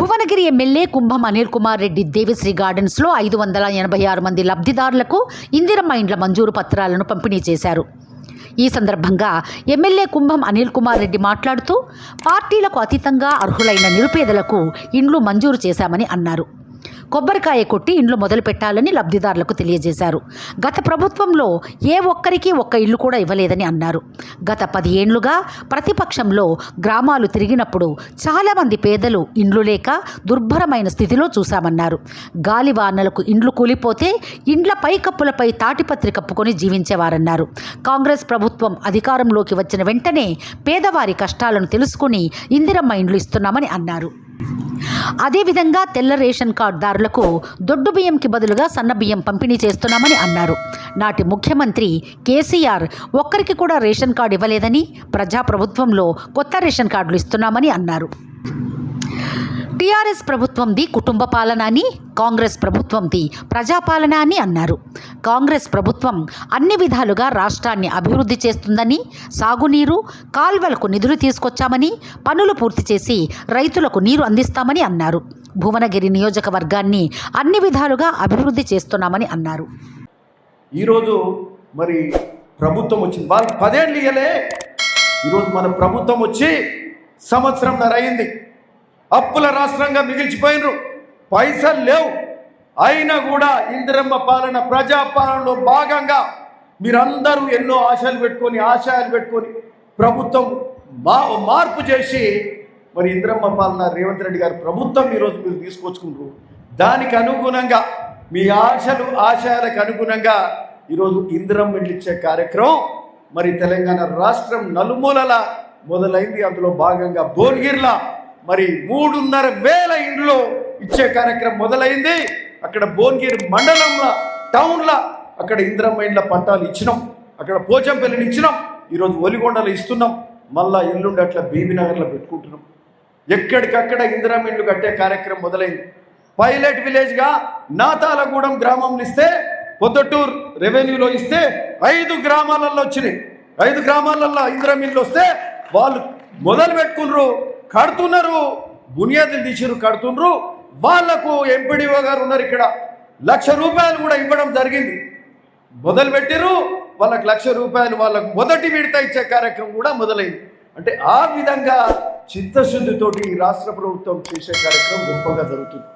Bhuvanagiri MLA Kumbham Anil Kumar Reddy Devishri గార్డెన్స్లో ఐదు వందల ఎనభై ఆరు మంది లబ్ధిదారులకు ఇందిరమ్మ ఇండ్ల మంజూరు పత్రాలను పంపిణీ చేశారు. ఈ సందర్భంగా ఎమ్మెల్యే కుంభం అనిల్ కుమార్ రెడ్డి మాట్లాడుతూ పార్టీలకు అతీతంగా అర్హులైన నిరుపేదలకు ఇండ్లు మంజూరు చేశామని అన్నారు. కొబ్బరికాయ కొట్టి ఇండ్లు మొదలు పెట్టాలని లబ్ధిదారులకు తెలియజేశారు. గత ప్రభుత్వంలో ఏ ఒక్కరికి ఒక్క ఇల్లు కూడా ఇవ్వలేదని అన్నారు. గత పది ఏండ్లుగా ప్రతిపక్షంలో గ్రామాలు తిరిగినప్పుడు చాలామంది పేదలు ఇండ్లు లేక దుర్భరమైన స్థితిలో చూశామన్నారు. గాలి వానలకు ఇండ్లు కూలిపోతే ఇండ్ల పైకప్పులపై తాటిపత్రి కప్పుకొని జీవించేవారన్నారు. కాంగ్రెస్ ప్రభుత్వం అధికారంలోకి వచ్చిన వెంటనే పేదవారి కష్టాలను తెలుసుకుని ఇందిరమ్మ ఇండ్లు ఇస్తున్నామని అన్నారు. అదేవిధంగా తెల్ల రేషన్ కార్డుదారులకు దొడ్డు బియ్యంకి బదులుగా సన్న బియ్యం పంపిణీ చేస్తున్నామని అన్నారు. నాటి ముఖ్యమంత్రి కేసీఆర్ ఒక్కరికి కూడా రేషన్ కార్డు ఇవ్వలేదని ప్రజాప్రభుత్వంలో కొత్త రేషన్ కార్డులు ఇస్తున్నామని అన్నారు. టీఆర్ఎస్ ప్రభుత్వంది కుటుంబ పాలన అని కాంగ్రెస్ ప్రభుత్వంది ప్రజాపాలన అని అన్నారు. కాంగ్రెస్ ప్రభుత్వం అన్ని విధాలుగా రాష్ట్రాన్ని అభివృద్ధి చేస్తుందని సాగునీరు కాల్వలకు నిధులు తీసుకొచ్చామని పనులు పూర్తి చేసి రైతులకు నీరు అందిస్తామని అన్నారు. భువనగిరి నియోజకవర్గాన్ని అన్ని విధాలుగా అభివృద్ధి చేస్తున్నామని అన్నారు. ఈరోజు మరి ప్రభుత్వం వచ్చింది. వాళ్ళు పదేళ్ళు ఇయ్యలే. ఈరోజు మన ప్రభుత్వం వచ్చి సంవత్సరంన్నర అయింది. అప్పుల రాష్ట్రంగా మిగిల్చిపోయినరు. పైసలు లేవు. అయినా కూడా ఇందిరమ్మ పాలన ప్రజాపాలనలో భాగంగా మీరందరూ ఎన్నో ఆశలు పెట్టుకొని ఆశయాలు పెట్టుకొని ప్రభుత్వం మా మార్పు చేసి మరి ఇందిరమ్మ పాలన రేవంత్ రెడ్డి గారి ప్రభుత్వం ఈరోజు మీరు తీసుకొచ్చుకుంటారు దానికి అనుగుణంగా మీ ఆశలు ఆశయాలకు అనుగుణంగా ఈరోజు ఇందిరమ్మ ఇచ్చే కార్యక్రమం మరి తెలంగాణ రాష్ట్రం నలుమూలల మొదలైంది. అందులో భాగంగా భువనగిరిలా మరి మూడున్నర వేల ఇండ్లు ఇచ్చే కార్యక్రమం మొదలైంది. అక్కడ భువనగిరి మండలంలో టౌన్లో అక్కడ ఇంద్రమ్మ ఇండ్ల పట్టాలు ఇచ్చినాం. అక్కడ పోచంపల్లిని ఇచ్చినాం. ఈరోజు ఒలిగొండలు ఇస్తున్నాం. మళ్ళా ఇల్లుండి అట్లా బీబీనగర్లో పెట్టుకుంటున్నాం. ఎక్కడికక్కడ ఇందిరమ్మ ఇండ్లు కట్టే కార్యక్రమం మొదలైంది. పైలట్ విలేజ్గా నాతాలగూడెం గ్రామంలో ఇస్తే పొద్దుటూరు రెవెన్యూలో ఇస్తే ఐదు గ్రామాలలో వచ్చినాయి. ఐదు గ్రామాలలో ఇందిరమ్మ ఇండ్లు వస్తే వాళ్ళు మొదలు పెట్టుకున్నారు కడుతున్నారు బునియాదులు తీసిరు కడుతున్నారు వాళ్ళకు ఎంపీడీఓ గారు ఉన్నారు ఇక్కడ. లక్ష రూపాయలు కూడా ఇవ్వడం జరిగింది. మొదలు పెట్టిరు వాళ్ళకి లక్ష రూపాయలు వాళ్ళకు మొదటి విడత ఇచ్చే కార్యక్రమం కూడా మొదలైంది. అంటే ఆ విధంగా చిత్తశుద్ధితోటి రాష్ట్ర ప్రభుత్వం చేసే కార్యక్రమం గొప్పగా జరుగుతుంది.